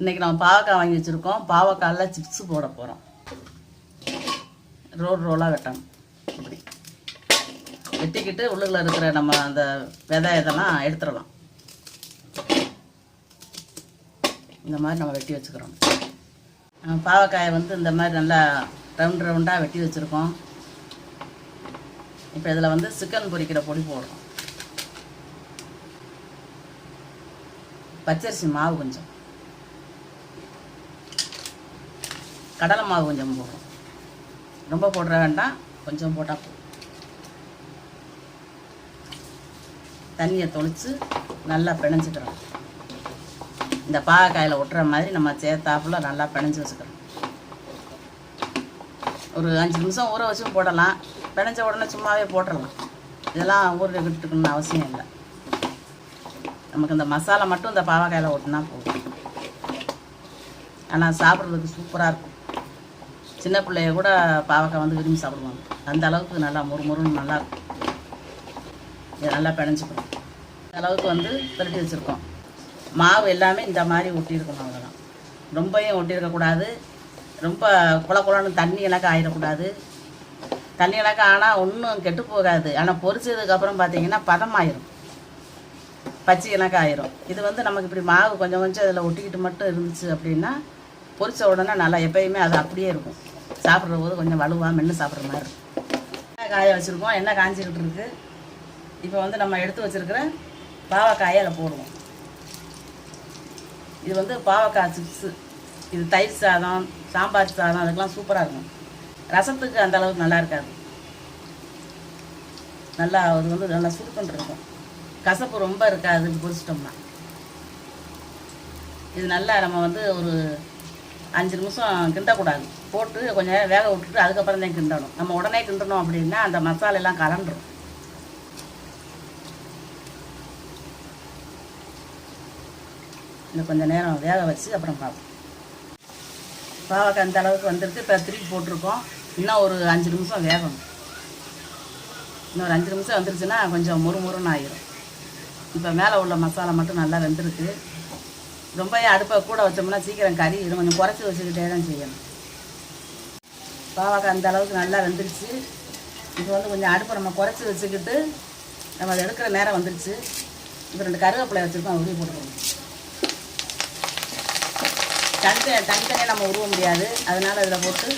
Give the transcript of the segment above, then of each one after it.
இன்றைக்கி நம்ம பாவக்காய் வாங்கி வச்சுருக்கோம். பாவக்காயில் சிப்ஸு போட போகிறோம் ரோல் ரோலாக வெட்டணும். இப்படி. வெட்டிக்கிட்டு உள்ளுக்குள்ள இருக்கிற நம்ம அந்த விதை இதெல்லாம் எடுத்துடலாம். இந்த மாதிரி நம்ம வெட்டி வச்சுக்கிறோம். பாவக்காயை வந்து இந்த மாதிரி நல்லா ரவுண்ட் ரவுண்டாக வெட்டி வச்சுருக்கோம். இப்போ இதில் வந்து சிக்கன் பொரிக்கிற பொடி போடுறோம். பச்சரிசி மாவு கொஞ்சம். கடலை மாவு கொஞ்சம் போகும் ரொம்ப போடுற வேண்டாம் கொஞ்சம் போட்டால் போதும் தண்ணியை தொளித்து நல்லா பிணைஞ்சிக்கிறோம். இந்த பாகக்காயில் ஒட்டுற மாதிரி நம்ம சேர்த்தாப்புல நல்லா பிணைஞ்சு வச்சுக்கிறோம். ஒரு அஞ்சு நிமிஷம் ஊற வச்சும் போடலாம். பிணைஞ்ச உடனே சும்மாவே போட்டுடலாம் இதெல்லாம் ஊரில் விட்டுக்கணும்னு அவசியம் இல்லை. நமக்கு இந்த மசாலா மட்டும் இந்த பாவக்காயில் ஒட்டினா போதும். ஆனால் சாப்பிட்றதுக்கு சூப்பராக இருக்கும். சின்ன பிள்ளைய கூட பாவக்காய் வந்து விரும்பி சாப்பிடுவாங்க. அந்த அளவுக்கு நல்லா முறுமுறுன்னு நல்லா இதை நல்லா பிணைஞ்சிக்கணும். இந்த அளவுக்கு வந்து திரட்டி வச்சுருக்கோம். மாவு எல்லாமே இந்த மாதிரி ஒட்டியிருக்கணும் அவ்வளோதான் ரொம்பவும் ஒட்டியிருக்கக்கூடாது. ரொம்ப குள குளன்னு தண்ணி எனக்கு ஆயிடக்கூடாது தண்ணி எனக்கு ஆனால் ஒன்றும் கெட்டு போகாது. ஆனால் பொரிச்சதுக்கப்புறம் பார்த்தீங்கன்னா பதமாயிரும். பச்சை எனக்கு ஆயிரும் இது வந்து நமக்கு இப்படி மாவு கொஞ்சம் கொஞ்சம் இதில் ஒட்டிக்கிட்டு மட்டும் இருந்துச்சு அப்படின்னா பொரித்த உடனே நல்லா எப்பயுமே அது அப்படியே இருக்கும். சாப்பிட்ற போது கொஞ்சம் வலுவாக மென்று சாப்பிட்ற மாதிரி இருக்கும். காய வச்சுருக்கோம். எண்ணெய் காஞ்சிக்கிட்டு இருக்கு. இப்போ வந்து நம்ம எடுத்து வச்சுருக்கிற பாவக்காயை அதில் போடுவோம். இது வந்து பாவக்காய் சிப்ஸு. இது தயிர் சாதம் சாம்பார் சாதம் அதுக்கெல்லாம் சூப்பராக இருக்கும். ரசத்துக்கு அந்த அளவுக்கு நல்லா இருக்காது. நல்லா அது வந்து நல்லா சுருக்கன்று இருக்கும். கசப்பு ரொம்ப இருக்காது பொரிச்சிட்டோம்னா இது நல்லா நம்ம வந்து ஒரு அஞ்சு நிமிஷம் கிண்டக்கூடாது. போட்டு கொஞ்சம் நேரம் வேக விட்டுட்டு அதுக்கப்புறம் தான் கிண்டணும். நம்ம உடனே கிண்டணும் அப்படின்னா அந்த மசாலா எல்லாம் கலண்டுரும் இன்னும் கொஞ்சம் நேரம் வேக வச்சு அப்புறம் பார்ப்போம். பாவக்காய் அந்த அளவுக்கு வந்துருக்கு. இப்போ திருப்பி போட்டிருக்கோம். இன்னும் ஒரு அஞ்சு நிமிஷம் வேகணும். இன்னும் ஒரு அஞ்சு நிமிஷம் வந்துருச்சுன்னா கொஞ்சம் முறுமுறுன்னு ஆயிரும். இப்போ மேலே உள்ள மசாலா மட்டும் நல்லா வெந்திருக்கு. ரொம்ப அடுப்பை கூட வச்சோம்னா சீக்கிரம் கறி இது கொஞ்சம் குறைச்சி வச்சுக்கிட்டே தான் செய்யணும். பாவக்காய் அந்த அளவுக்கு நல்லா வெந்துருச்சு. இப்போ வந்து கொஞ்சம் அடுப்பை நம்ம குறைச்சி வச்சுக்கிட்டு நம்ம அதை எடுக்கிற நேரம் வந்துருச்சு. இப்போ ரெண்டு கருவேப்பிலை வச்சுருக்கோம் உருவி போட்டுக்கணும். தனித்தனி தனித்தனியாக நம்ம உருவ முடியாது. அதனால் இதில் போட்டு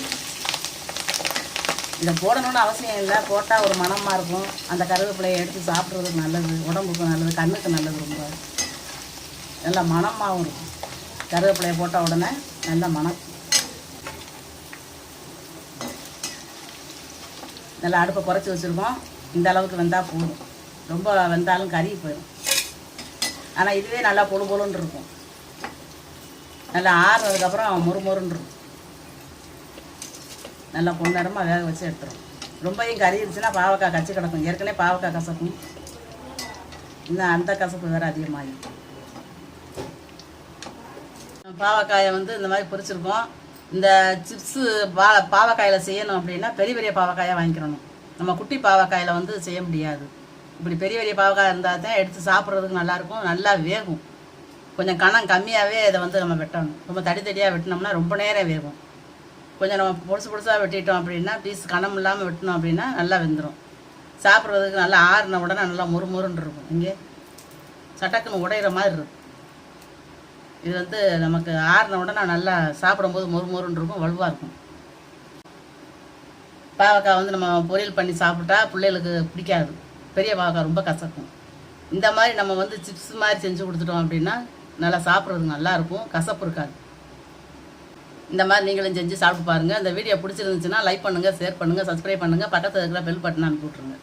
இதை போடணும்னு அவசியம் இல்லை. போட்டால் ஒரு மணமாக இருக்கும். அந்த கருவேப்பிலையை எடுத்து சாப்பிட்றதுக்கு நல்லது உடம்புக்கு நல்லது கண்ணுக்கு நல்லது ரொம்ப. நல்ல மணமாகவும் இருக்கும். கருவேப்பிலையை போட்ட உடனே நல்ல மணம். நல்லா அடுப்பை குறைச்சி வச்சுருக்கோம். இந்த அளவுக்கு வெந்தால் போதும். ரொம்ப வெந்தாலும் கறி போயிடும். ஆனால் இதுவே நல்லா பொழு பொழுன்னு இருக்கும். நல்லா ஆறுனதுக்கப்புறம் மொறு மொறுன்னு இருக்கும். நல்லா பொன்னரமாக வேக வச்சு எடுத்துரும். ரொம்பையும் கறி இருந்துச்சுன்னா பாவக்காய் கச்சி கிடக்கும். ஏற்கனவே பாவக்காய் கசக்கும். இன்னும் அந்த கசப்பு வேறு அதிகமாகிருக்கும் பாவக்காயை வந்து இந்த மாதிரி பொரிச்சிருக்கோம். இந்த சிப்ஸு பா பாவக்காயில் செய்யணும் அப்படின்னா பெரிய பெரிய பாவக்காயாக வாங்கிக்கிறணும். நம்ம குட்டி பாவக்காயில் வந்து செய்ய முடியாது. இப்படி பெரிய பெரிய பாவக்காய் இருந்தால் தான் எடுத்து சாப்பிட்றதுக்கு நல்லாயிருக்கும். நல்லா வேகும். கொஞ்சம் கணம் கம்மியாகவே இதை வந்து நம்ம வெட்டணும். ரொம்ப தடி தடியாக வெட்டினோம்னா ரொம்ப நேரம் வேகும். கொஞ்சம் நம்ம பொடுசு பொடுசாக வெட்டிட்டோம் அப்படின்னா பீஸ் கணம் இல்லாமல் வெட்டினோம் அப்படின்னா நல்லா வெந்துடும் சாப்பிட்றதுக்கு நல்லா ஆறின உடனே நல்லா முறுமுறுன்னு இருக்கும். இங்கே சட்டக்குன்னு உடையிற மாதிரி இருக்கும். இது வந்து நமக்கு ஆறின உடனே நல்லா சாப்பிடும்போது மொறு மொறுன்னு இருக்கும் வலுவாக இருக்கும். பாவக்காய் வந்து நம்ம பொரியல் பண்ணி சாப்பிட்டா பிள்ளைகளுக்கு பிடிக்காது. பெரிய பாவக்காய் ரொம்ப கசக்கும். இந்த மாதிரி நம்ம வந்து சிப்ஸ் மாதிரி செஞ்சு கொடுத்துட்டோம் அப்படின்னா நல்லா சாப்பிட்றதுக்கு நல்லாயிருக்கும் கசப்பு இருக்காது. இந்த மாதிரி நீங்களும் செஞ்சு சாப்பிட்டு பாருங்கள் இந்த வீடியோ பிடிச்சிருந்துச்சுன்னா லைக் பண்ணுங்கள் ஷேர் பண்ணுங்கள் சப்ஸ்கிரைப் பண்ணுங்கள் பக்கத்தில் இருக்கிற பெல் பட்டன் அனுப்பி விட்ருங்க